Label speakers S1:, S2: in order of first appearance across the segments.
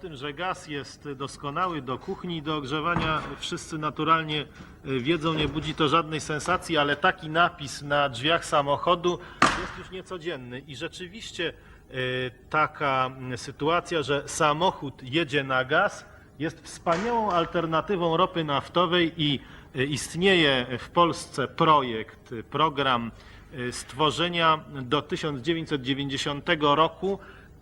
S1: tym, że gaz jest doskonały do kuchni i do ogrzewania, wszyscy naturalnie y, wiedzą, nie budzi to żadnej sensacji, ale taki napis na drzwiach samochodu jest już niecodzienny. I rzeczywiście y, taka sytuacja, że samochód jedzie na gaz, jest wspaniałą alternatywą ropy naftowej i y, istnieje w Polsce projekt, program stworzenia do 1990 roku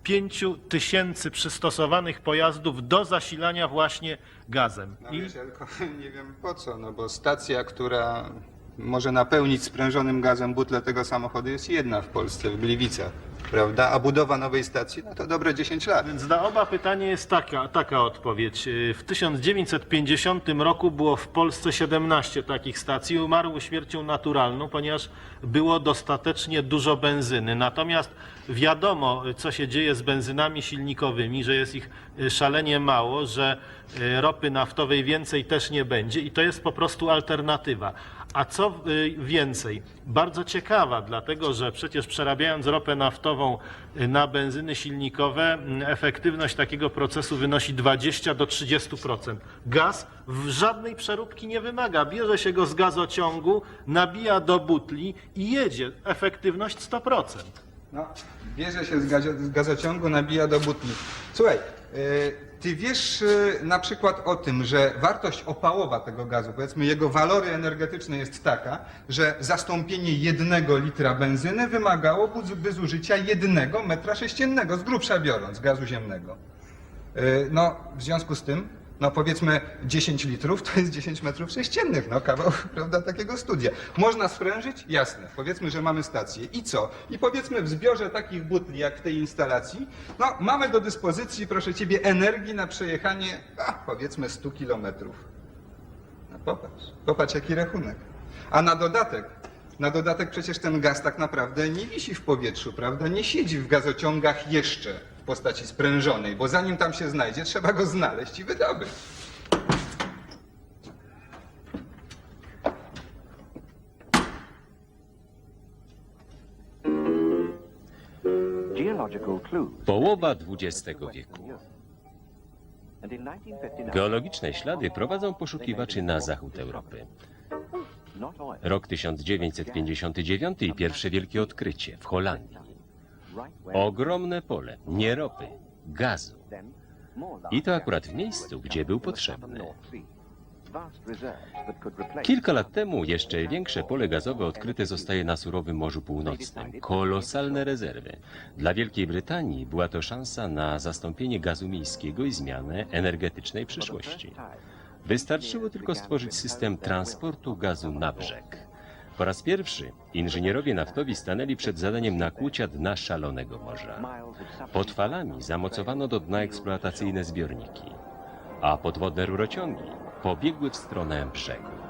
S1: 5 tysięcy przystosowanych pojazdów do zasilania właśnie gazem.
S2: No
S1: I
S2: wiesz, tylko nie wiem po co, no bo stacja, która może napełnić sprężonym gazem butlę tego samochodu jest jedna w Polsce, w Gliwicach, prawda? A budowa nowej stacji, no to dobre 10 lat.
S1: Więc na oba pytanie jest taka, taka odpowiedź. W 1950 roku było w Polsce 17 takich stacji. Umarły śmiercią naturalną, ponieważ było dostatecznie dużo benzyny. Natomiast wiadomo, co się dzieje z benzynami silnikowymi, że jest ich y, szalenie mało, że y, ropy naftowej więcej też nie będzie i to jest po prostu alternatywa. A co y, więcej, bardzo ciekawa, dlatego że przecież przerabiając ropę naftową y, na benzyny silnikowe, mm, efektywność takiego procesu wynosi 20 do 30%. Gaz w żadnej przeróbki nie wymaga. Bierze się go z gazociągu, nabija do butli i jedzie. Efektywność 100%.
S2: No, bierze się z, gazo- z gazociągu, nabija do butli. Słuchaj, y, ty wiesz y, na przykład o tym, że wartość opałowa tego gazu, powiedzmy jego walory energetyczne jest taka, że zastąpienie jednego litra benzyny wymagałoby by zużycia jednego metra sześciennego, z grubsza biorąc, gazu ziemnego. Y, No, w związku z tym, no powiedzmy 10 litrów to jest 10 metrów sześciennych, no kawał, prawda, takiego studia. Można sprężyć? Jasne. Powiedzmy, że mamy stację. I co? I powiedzmy w zbiorze takich butli, jak w tej instalacji, no mamy do dyspozycji, proszę Ciebie, energii na przejechanie, a, powiedzmy 100 kilometrów. No popatrz, popatrz jaki rachunek. A na dodatek, na dodatek przecież ten gaz tak naprawdę nie wisi w powietrzu, prawda? Nie siedzi w gazociągach jeszcze postaci sprężonej, bo zanim tam się znajdzie, trzeba go znaleźć i wydobyć.
S3: Połowa XX wieku.
S4: And in 1959,
S3: Geologiczne ślady prowadzą poszukiwaczy na zachód Europy. Rok 1959 i pierwsze wielkie odkrycie w Holandii. Ogromne pole, nie ropy, gazu. I to akurat w miejscu, gdzie był potrzebny. Kilka lat temu jeszcze większe pole gazowe odkryte zostaje na surowym Morzu Północnym. Kolosalne rezerwy. Dla Wielkiej Brytanii była to szansa na zastąpienie gazu miejskiego i zmianę energetycznej przyszłości. Wystarczyło tylko stworzyć system transportu gazu na brzeg. Po raz pierwszy inżynierowie naftowi stanęli przed zadaniem nakłucia dna szalonego morza. Pod falami zamocowano do dna eksploatacyjne zbiorniki, a podwodne rurociągi pobiegły w stronę brzegu.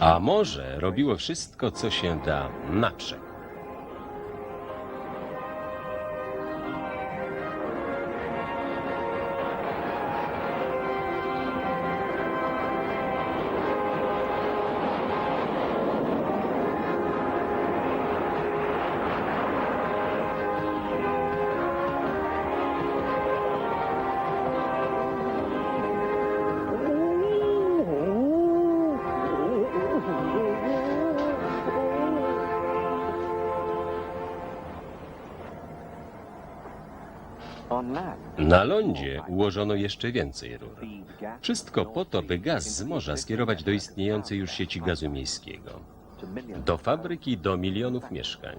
S3: A morze robiło wszystko, co się da na. Na lądzie ułożono jeszcze więcej rur. Wszystko po to, by gaz z morza skierować do istniejącej już sieci gazu miejskiego. Do fabryki do milionów mieszkań.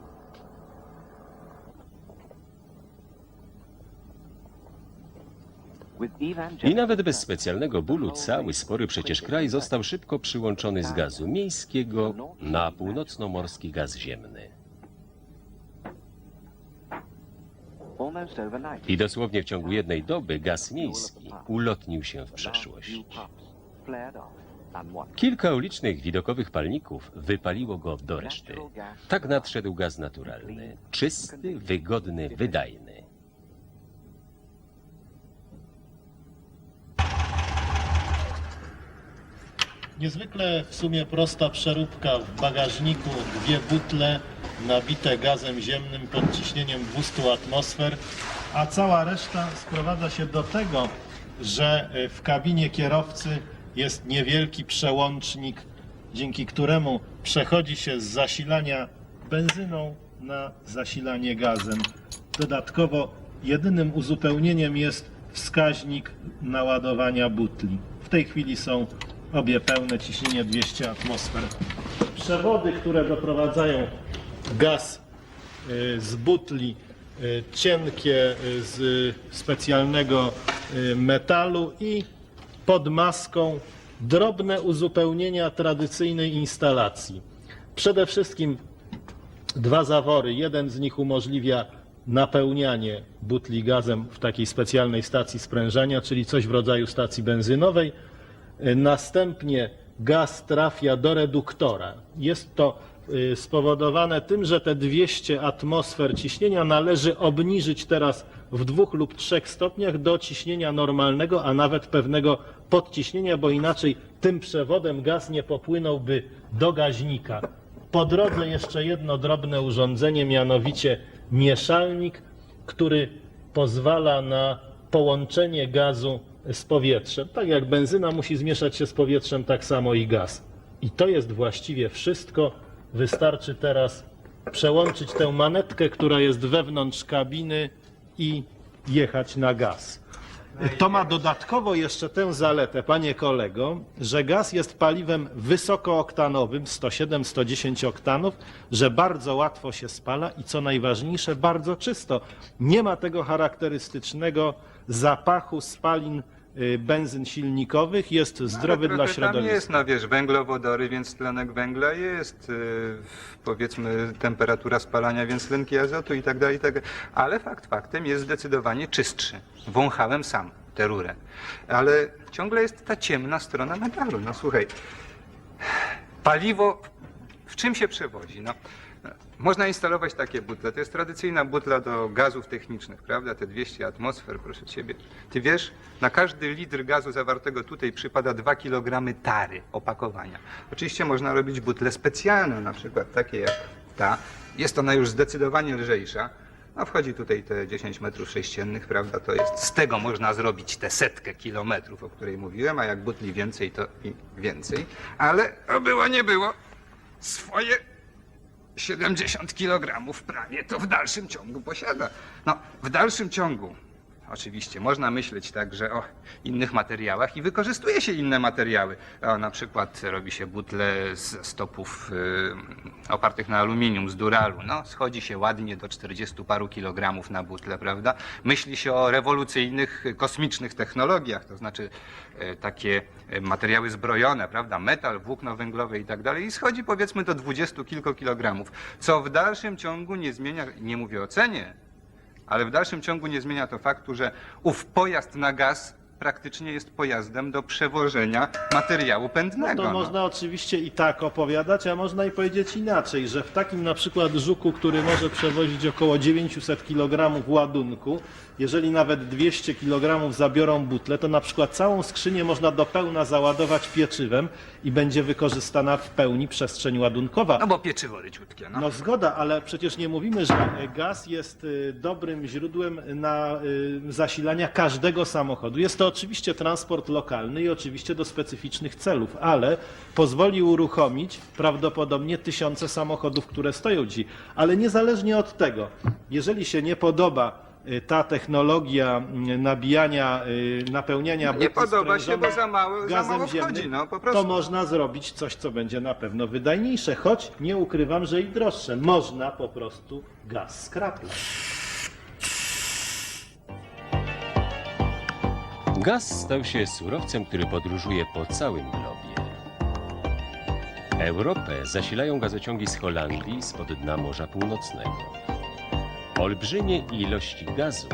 S3: I nawet bez specjalnego bólu cały spory przecież kraj został szybko przyłączony z gazu miejskiego na północnomorski gaz ziemny. I dosłownie w ciągu jednej doby gaz miejski ulotnił się w przeszłość. Kilka ulicznych widokowych palników wypaliło go do reszty. Tak nadszedł gaz naturalny. Czysty, wygodny, wydajny.
S1: Niezwykle w sumie prosta przeróbka w bagażniku, dwie butle nabite gazem ziemnym pod ciśnieniem 200 atmosfer, a cała reszta sprowadza się do tego, że y, w kabinie kierowcy jest niewielki przełącznik, dzięki któremu przechodzi się z zasilania benzyną na zasilanie gazem. Dodatkowo jedynym uzupełnieniem jest wskaźnik naładowania butli. W tej chwili są obie pełne, ciśnienie 200 atmosfer. Przewody, które doprowadzają gaz y, z butli y, cienkie y, z specjalnego metalu i pod maską drobne uzupełnienia tradycyjnej instalacji. Przede wszystkim dwa zawory. Jeden z nich umożliwia napełnianie butli gazem w takiej specjalnej stacji sprężania, czyli coś w rodzaju stacji benzynowej. Następnie gaz trafia do reduktora. Jest to spowodowane tym, że te 200 atmosfer ciśnienia należy obniżyć teraz w dwóch lub trzech stopniach do ciśnienia normalnego, a nawet pewnego podciśnienia, bo inaczej tym przewodem gaz nie popłynąłby do gaźnika. Po drodze jeszcze jedno drobne urządzenie, mianowicie mieszalnik, który pozwala na połączenie gazu z powietrzem. Tak jak benzyna musi zmieszać się z powietrzem, tak samo i gaz. I to jest właściwie wszystko. Wystarczy teraz przełączyć tę manetkę, która jest wewnątrz kabiny i jechać na gaz. To ma dodatkowo jeszcze tę zaletę, panie kolego, że gaz jest paliwem wysokooktanowym, 107-110 oktanów, że bardzo łatwo się spala i co najważniejsze, bardzo czysto. Nie ma tego charakterystycznego zapachu spalin benzyn silnikowych, jest zdrowy
S2: Ale
S1: dla
S2: trochę Tam
S1: środowiska.
S2: jest, no wiesz, węglowodory, więc tlenek węgla jest, yy, powiedzmy temperatura spalania, więc tlenki azotu i tak dalej, i tak dalej. Ale fakt faktem jest zdecydowanie czystszy. Wąchałem sam tę rurę. Ale ciągle jest ta ciemna strona medalu. No słuchaj, paliwo w czym się przewozi? No, można instalować takie butle. To jest tradycyjna butla do gazów technicznych, prawda? Te 200 atmosfer, proszę ciebie. Ty wiesz, na każdy litr gazu zawartego tutaj przypada 2 kg tary opakowania. Oczywiście można robić butle specjalne, na przykład takie jak ta. Jest ona już zdecydowanie lżejsza. No wchodzi tutaj te 10 metrów sześciennych, prawda? To jest, z tego można zrobić tę setkę kilometrów, o której mówiłem, a jak butli więcej, to i więcej. Ale o było nie było, swoje 70 kg prawie to w dalszym ciągu posiada. No, w dalszym ciągu. Oczywiście, można myśleć także o innych materiałach i wykorzystuje się inne materiały. O, na przykład robi się butle z stopów y, opartych na aluminium, z duralu. No, schodzi się ładnie do 40 paru kilogramów na butle, prawda? Myśli się o rewolucyjnych, kosmicznych technologiach, to znaczy y, takie y, materiały zbrojone, prawda? Metal, włókno węglowe i tak dalej. I schodzi powiedzmy do 20 kilku kilogramów, co w dalszym ciągu nie zmienia, nie mówię o cenie, ale w dalszym ciągu nie zmienia to faktu, że ów pojazd na gaz praktycznie jest pojazdem do przewożenia materiału pędnego.
S1: To
S2: no.
S1: można oczywiście i tak opowiadać, a można i powiedzieć inaczej, że w takim na przykład żuku, który może przewozić około 900 kg ładunku, jeżeli nawet 200 kg zabiorą butle, to na przykład całą skrzynię można do pełna załadować pieczywem i będzie wykorzystana w pełni przestrzeń ładunkowa.
S2: No bo pieczywo ryciutkie, no.
S1: No zgoda, ale przecież nie mówimy, że e, gaz jest y, dobrym źródłem na y, zasilania każdego samochodu. Jest to oczywiście transport lokalny i oczywiście do specyficznych celów, ale pozwoli uruchomić prawdopodobnie tysiące samochodów, które stoją dzisiaj. Ale niezależnie od tego, jeżeli się nie podoba y, ta technologia y, nabijania, y, napełniania
S2: Nie podoba się, bo za mało, za
S1: gazem
S2: mało
S1: ziemnym,
S2: no po prostu.
S1: to można zrobić coś, co będzie na pewno wydajniejsze, choć nie ukrywam, że i droższe. Można po prostu gaz skraplać.
S3: Gaz stał się surowcem, który podróżuje po całym globie. Europę zasilają gazociągi z Holandii spod dna Morza Północnego. Olbrzymie ilości gazu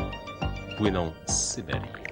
S3: płyną z Syberii.